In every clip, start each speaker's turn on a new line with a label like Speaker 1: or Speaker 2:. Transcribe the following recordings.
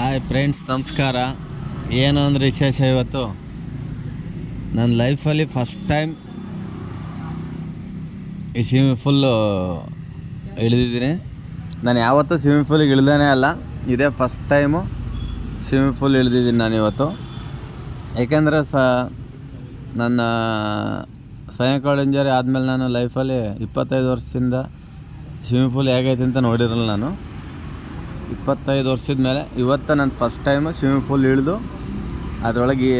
Speaker 1: Hi friends ನಮಸ್ಕಾರ. ಏನು ಅಂದರೆ ವಿಶೇಷ ಇವತ್ತು? ನನ್ನ ಲೈಫಲ್ಲಿ ಫಸ್ಟ್ ಟೈಮ್ ಈ ಸ್ವಿಮ್ಮಿಂಗ್ ಫುಲ್ಲು ಇಳಿದಿದ್ದೀನಿ. ನಾನು ಯಾವತ್ತೂ ಸ್ವಿಮ್ಮಿಂಗ್ ಫೂಲಿಗೆ ಇಳ್ದೇ ಅಲ್ಲ. ಇದೇ ಫಸ್ಟ್ ಟೈಮು ಸ್ವಿಮ್ಮಿಂಗ್ ಫೂಲ್ ಇಳಿದಿದ್ದೀನಿ ನಾನು ಇವತ್ತು. ಏಕೆಂದರೆ ಸ, ನನ್ನ ಸೈನಿಕಲ್ ಇಂಜರಿ ಆದಮೇಲೆ ನಾನು ಲೈಫಲ್ಲಿ ಇಪ್ಪತ್ತೈದು ವರ್ಷದಿಂದ ಸ್ವಿಮ್ಮಿಂಗ್ ಫೂಲ್ ಹೇಗೈತೆ ಅಂತ ನೋಡಿರಲ್ಲ ನಾನು. ಇಪ್ಪತ್ತೈದು ವರ್ಷದ ಮೇಲೆ ಇವತ್ತು ನಾನು ಫಸ್ಟ್ ಟೈಮ್ ಸ್ವಿಮ್ಮಿಂಗ್ ಪೂಲ್ ಇಳಿದು ಅದರೊಳಗೆ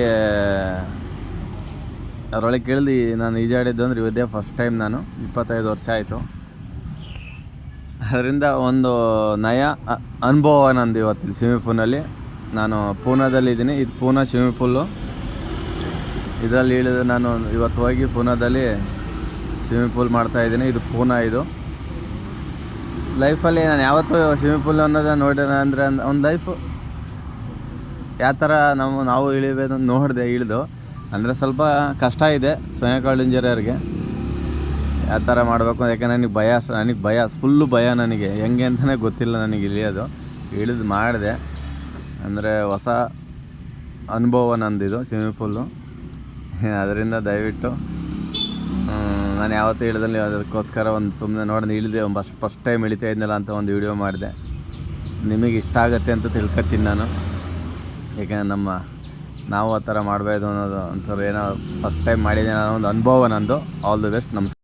Speaker 1: ಅದರೊಳಗೆ ಇಳ್ದು ನಾನು ಈಜಾಡಿದ್ದು ಅಂದ್ರೆ ಇವತ್ತೇ ಫಸ್ಟ್ ಟೈಮ್ ನಾನು. ಇಪ್ಪತ್ತೈದು ವರ್ಷ ಆಯಿತು. ಅದರಿಂದ ಒಂದು ನಯ ಅನುಭವ ನಂದು ಇವತ್ತು ಸ್ವಿಮ್ಮಿಂಗ್ ಪೂಲ್ನಲ್ಲಿ ನಾನು ಪೂನಾದಲ್ಲಿದ್ದೀನಿ ಇದು ಪೂನಾ ಸ್ವಿಮ್ಮಿಂಗ್ ಪೂಲು ಇದರಲ್ಲಿ ಇಳಿದು ನಾನು ಇವತ್ತು ಹೋಗಿ ಪೂನಾದಲ್ಲಿ ಸ್ವಿಮ್ಮಿಂಗ್ ಪೂಲ್ ಮಾಡ್ತಾಯಿದ್ದೀನಿ ಇದು ಪೂನಾ ಇದು. ಲೈಫಲ್ಲಿ ನಾನು ಯಾವತ್ತೂ ಸ್ವಿಮ್ಮಿಂಗ್ ಪೂಲ್ ಅನ್ನೋದನ್ನ ನೋಡಿರ ಅಂದರೆ ಒಂದು ಲೈಫು ಯಾವ ಥರ ನಾವು ನಾವು ಇಳಿಬೇಕು ನೋಡಿದೆ, ಇಳಿದು. ಅಂದರೆ ಸ್ವಲ್ಪ ಕಷ್ಟ ಇದೆ ಸ್ಪೈನಲ್ ಇಂಜರಿಯರ್ಗೆ ಯಾವ ಥರ ಮಾಡಬೇಕು ಯಾಕೆ ನನಗೆ ಭಯ ನನಗೆ ಭಯ ಫುಲ್ಲು ಭಯ ನನಗೆ. ಹೆಂಗೆ ಅಂತಲೇ ಗೊತ್ತಿಲ್ಲ ನನಗೆ ಇಳಿಯೋದು. ಇಳಿದು ಮಾಡಿದೆ. ಅಂದರೆ ಹೊಸ ಅನುಭವ ನಂದಿದು ಸ್ವಿಮ್ಮಿಂಗ್ ಪೂಲು ಅದರಿಂದ ದಯವಿಟ್ಟು ನಾನು ಯಾವತ್ತೂ ಇಳಿದಲ್ಲಿ ಅದಕ್ಕೋಸ್ಕರ ಒಂದು ಸುಮ್ಮನೆ ನೋಡಿ ಇಳಿದೆ ಫಸ್ಟ್ ಫಸ್ಟ್ ಟೈಮ್ ಇಳಿತಾ ಇದ್ನಲ್ಲ ಅಂತ ಒಂದು ವಿಡಿಯೋ ಮಾಡಿದೆ. ನಿಮಗೆ ಇಷ್ಟ ಆಗುತ್ತೆ ಅಂತ ತಿಳ್ಕೊತೀನಿ ನಾನು. ಯಾಕೆಂದರೆ ನಮ್ಮ, ನಾವು ಆ ಥರ ಮಾಡಬಾರ್ದು ಅನ್ನೋದು ಒಂಥರ ಏನೋ ಫಸ್ಟ್ ಟೈಮ್ ಮಾಡಿದ್ದೀನಿ ಅನ್ನೋ ಒಂದು ಅನುಭವ ನಂದು. ಆಲ್ ದಿ ಬೆಸ್ಟ್ ನಮಸ್ಕಾರ.